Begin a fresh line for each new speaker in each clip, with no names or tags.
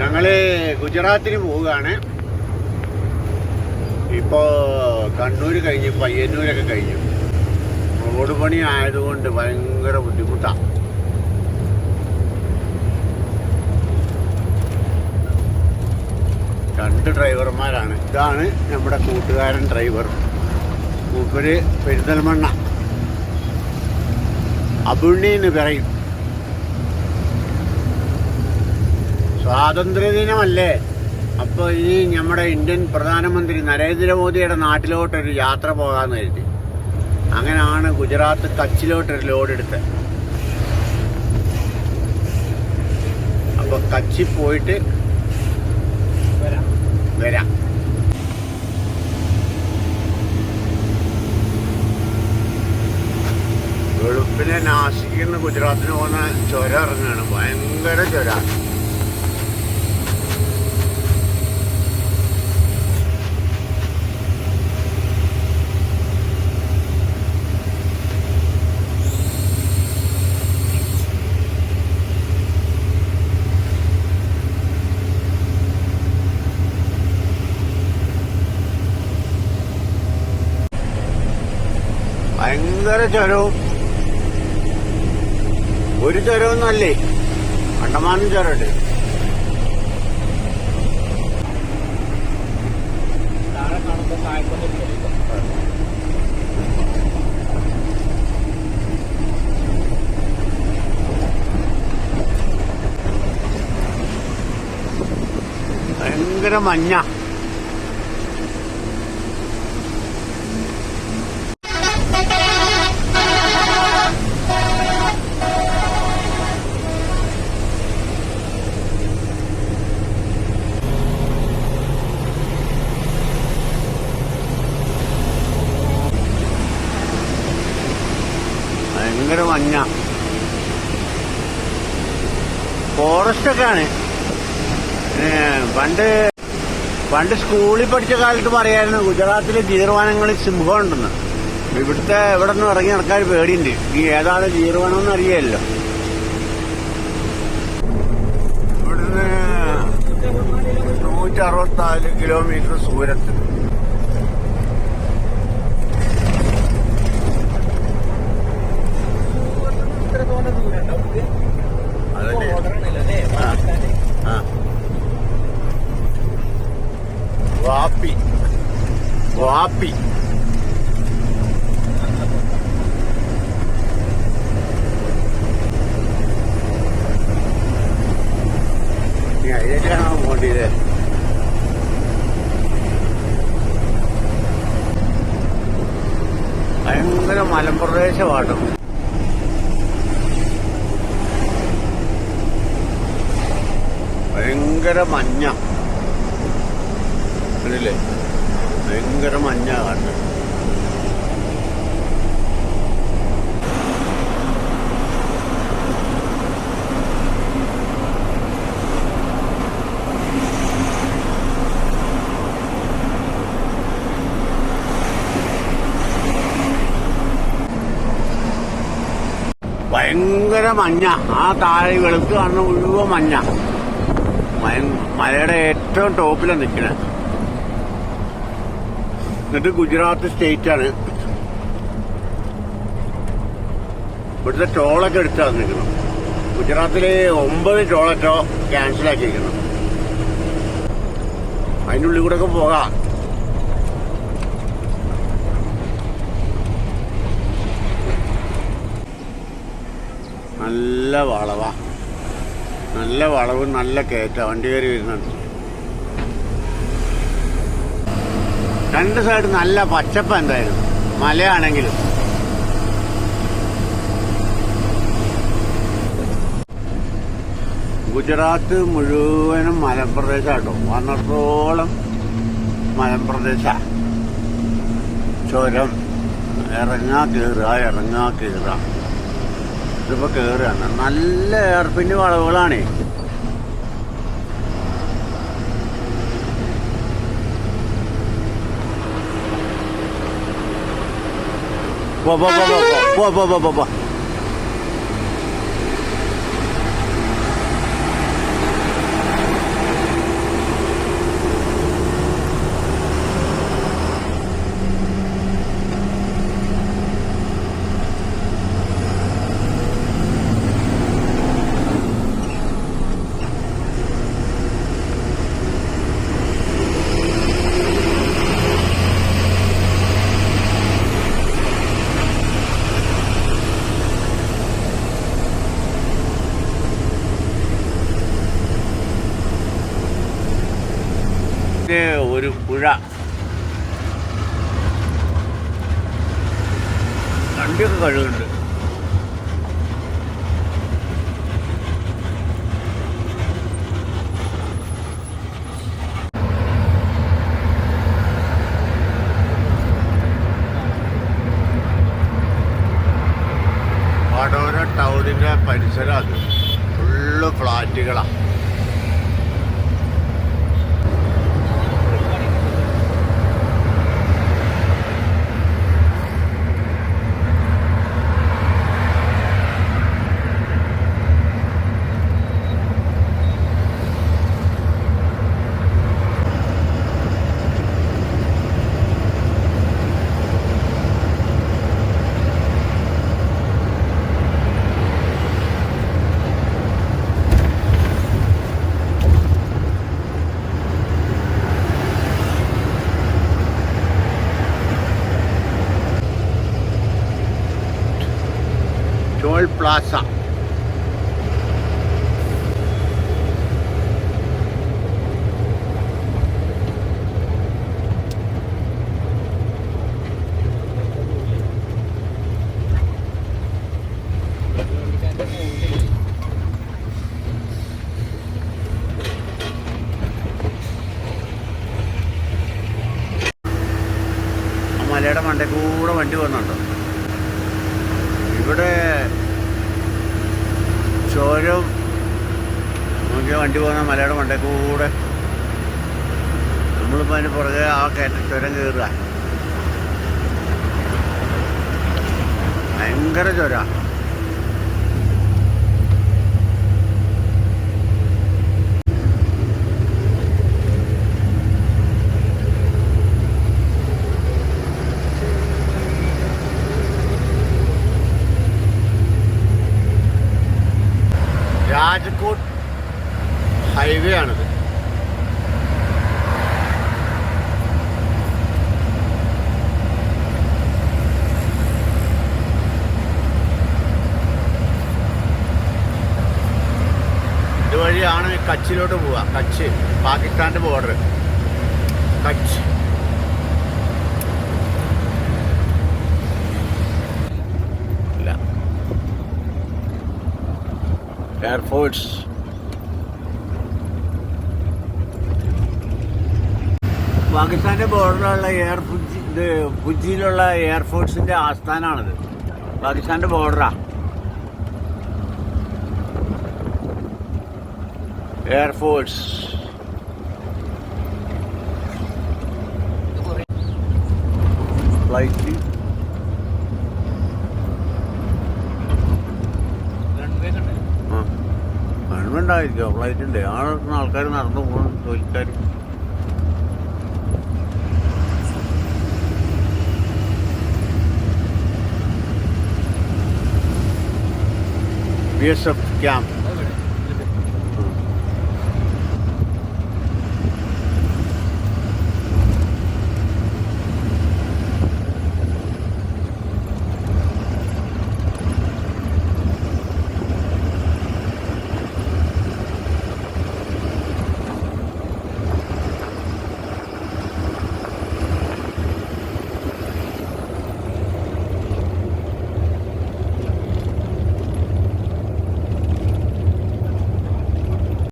ഞങ്ങൾ ഗുജറാത്തിന് പോവുകയാണ്. ഇപ്പോൾ കണ്ണൂർ കഴിഞ്ഞ് പയ്യന്നൂരൊക്കെ കഴിഞ്ഞു. റോഡ് പണി ആയതുകൊണ്ട് ഭയങ്കര ബുദ്ധിമുട്ടാണ് രണ്ട് ഡ്രൈവർമാരാണ്. ഇതാണ് നമ്മുടെ കൂട്ടുകാരൻ ഡ്രൈവർ. മൂപ്പര് പെരിന്തൽമണ്ണ. അബുണ്ണി എന്ന് പറയും. സ്വാതന്ത്ര്യദിനമല്ലേ? അപ്പോൾ ഇനി നമ്മുടെ ഇന്ത്യൻ പ്രധാനമന്ത്രി നരേന്ദ്രമോദിയുടെ നാട്ടിലോട്ടൊരു യാത്ര പോകാമെന്ന് കരുതി. അങ്ങനെയാണ് ഗുജറാത്ത് കച്ചിലോട്ടൊരു ലോഡ് എടുത്തത് അപ്പോൾ കച്ചി പോയിട്ട് വരാം. വെളുപ്പിനെ നാസിക്കിൽ നിന്ന് ഗുജറാത്തിന് പോകുന്ന ചുരം ഇറങ്ങുകയാണ് ഭയങ്കര ചുരം. ഭയങ്കര ചുരവും ഒരു ചുരമൊന്നുമല്ലേ കണ്ടമാനം ചുരമുണ്ട് ഭയങ്കര മഞ്ഞ ഭയങ്കര മഞ്ഞ ഏ, പണ്ട് പണ്ട് സ്കൂളിൽ പഠിച്ച കാലത്ത് പറയായിരുന്നു ഗുജറാത്തിലെ ജീർവാനങ്ങളിൽ സിംഹം ഉണ്ടെന്ന് ഇവിടുത്തെ ഇവിടെ നിന്ന് ഇറങ്ങി നടക്കാൻ പേടിയുണ്ട്. ഈ ഏതാണ് ജീർവാനം എന്ന് അറിയാമല്ലോ ഇവിടുന്ന് നൂറ്റി അറുപത്തിനാല് കിലോമീറ്റർ സൂരത്ത് അതല്ലേ ആ വാപ്പി വാപ്പി ഇനി ഭയങ്കര മലമ്പ്രദേശമാട്ടോ ഭയങ്കര മഞ്ഞ. ഭയങ്കര മഞ്ഞ കാണുന്നത്. ഭയങ്കര മഞ്ഞ. ആ താഴെ വെളുത്ത് കാണുന്ന മുഴുവൻ മഞ്ഞ. മലയുടെ ഏറ്റവും ടോപ്പിലാണ് നിൽക്കുന്നത് എന്നിട്ട് ഗുജറാത്ത് സ്റ്റേറ്റ് ആണ് ഇവിടുത്തെ ടോളൊക്കെ എടുത്താണ് നിൽക്കണം ഗുജറാത്തിലെ ഒമ്പത് ടോളൊക്കെ ക്യാൻസലാക്കിയിരിക്കണം അതിനുള്ളിൽ കൂടെ ഒക്കെ പോകാം. നല്ല വളവാ. നല്ല വളവും നല്ല കയറ്റ. വണ്ടി കയറി വരുന്നുണ്ട്. രണ്ട് സൈഡ് നല്ല പച്ചപ്പ എന്തായാലും. മലയാണെങ്കിലും. ഗുജറാത്ത് മുഴുവനും മലമ്പ്രദേശാട്ടോ. വന്നത്തോളം മലമ്പ്രദേശ. ചുരം. ഇറങ്ങാ കീറുക ഇറങ്ങാ കയറുക ഇതിപ്പോ കയറുകയാണ് നല്ല ഏർപ്പിന്റെ വളവുകളാണേ. പോ പോ പോ പോ പോ പോ പോ പോ ഇത് ഒരു പുഴ വണ്ടിയൊക്കെ കഴുകുന്നുണ്ട്. വടോര ടൗണിന്റെ പരിസരം അത്. ഫുള്ള് ഫ്ലാറ്റുകളാണ് പ്ലാസ മലയുടെ മണ്ടേ കൂടെ വണ്ടി വന്നുണ്ടോ ഇവിടെ ചോരം നോക്കിയ വണ്ടി പോകുന്ന മലയുടെ മണ്ടേ കൂടെ. നമ്മളിപ്പോൾ അതിന് പുറകെ ആ കയറ്റ ചുരം കയറുക. ഭയങ്കര ചുര. കച്ചിലോട്ട് പോവുക കച്ച്. പാകിസ്ഥാന്റെ ബോർഡർ കച്ച്. എയർഫോഴ്സ് പാകിസ്ഥാന്റെ ബോർഡറിലുള്ള എയർ ഫുജി ഇത് ഫുജിയിലുള്ള എയർഫോഴ്സിന്റെ ആസ്ഥാനമാണിത് പാകിസ്ഥാന്റെ ബോർഡറാ എയർഫോഴ്സ് ഫ്ലൈറ്റ് ആ. ഗവൺമെന്റ് ഫ്ലൈറ്റ് ഉണ്ട്. ആ ആൾക്കാർ നടന്നു പോകണം ജോലിക്കാർ ബി എസ് എഫ് ക്യാമ്പ്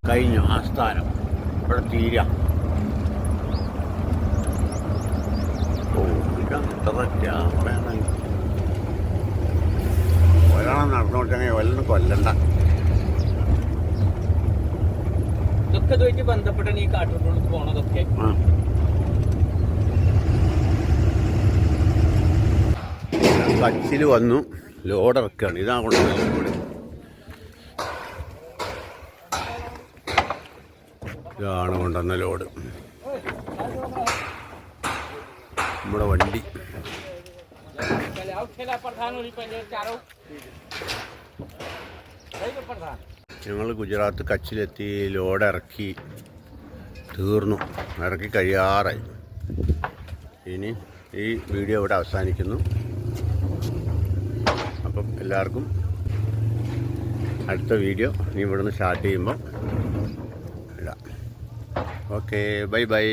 കഴിഞ്ഞു ആസ്ഥാനം ഇവിടെ തീരാ. ക്യാമറയാണ് ഒരാളെ നടന്നോട്ടെങ്കിൽ വല്ലതും കൊല്ലണ്ട.
ഇതൊക്കെ ഇതുമായിട്ട് ബന്ധപ്പെട്ടാണ് ഈ കാട്ടുകൊണ്ടു പോണതൊക്കെ.
ആ. കച്ചിൽ വന്നു. ലോഡ് ഇറക്കുകയാണ് ഇതാ കൊണ്ടുവന്നത്. ഇതാണ് കൊണ്ടുവന്ന ലോഡ്. നമ്മുടെ വണ്ടി. ഞങ്ങൾ ഗുജറാത്ത് കച്ചിലെത്തി ലോഡ് ഇറക്കി തീർന്നു. ഇറക്കി കഴിയാറായി. ഇനി ഈ വീഡിയോ ഇവിടെ അവസാനിക്കുന്നു. അപ്പം എല്ലാവർക്കും അടുത്ത വീഡിയോ ഇനി ഇവിടുന്ന് സ്റ്റാർട്ട് ചെയ്യുമ്പോൾ ഓക്കെ ബൈ ബൈ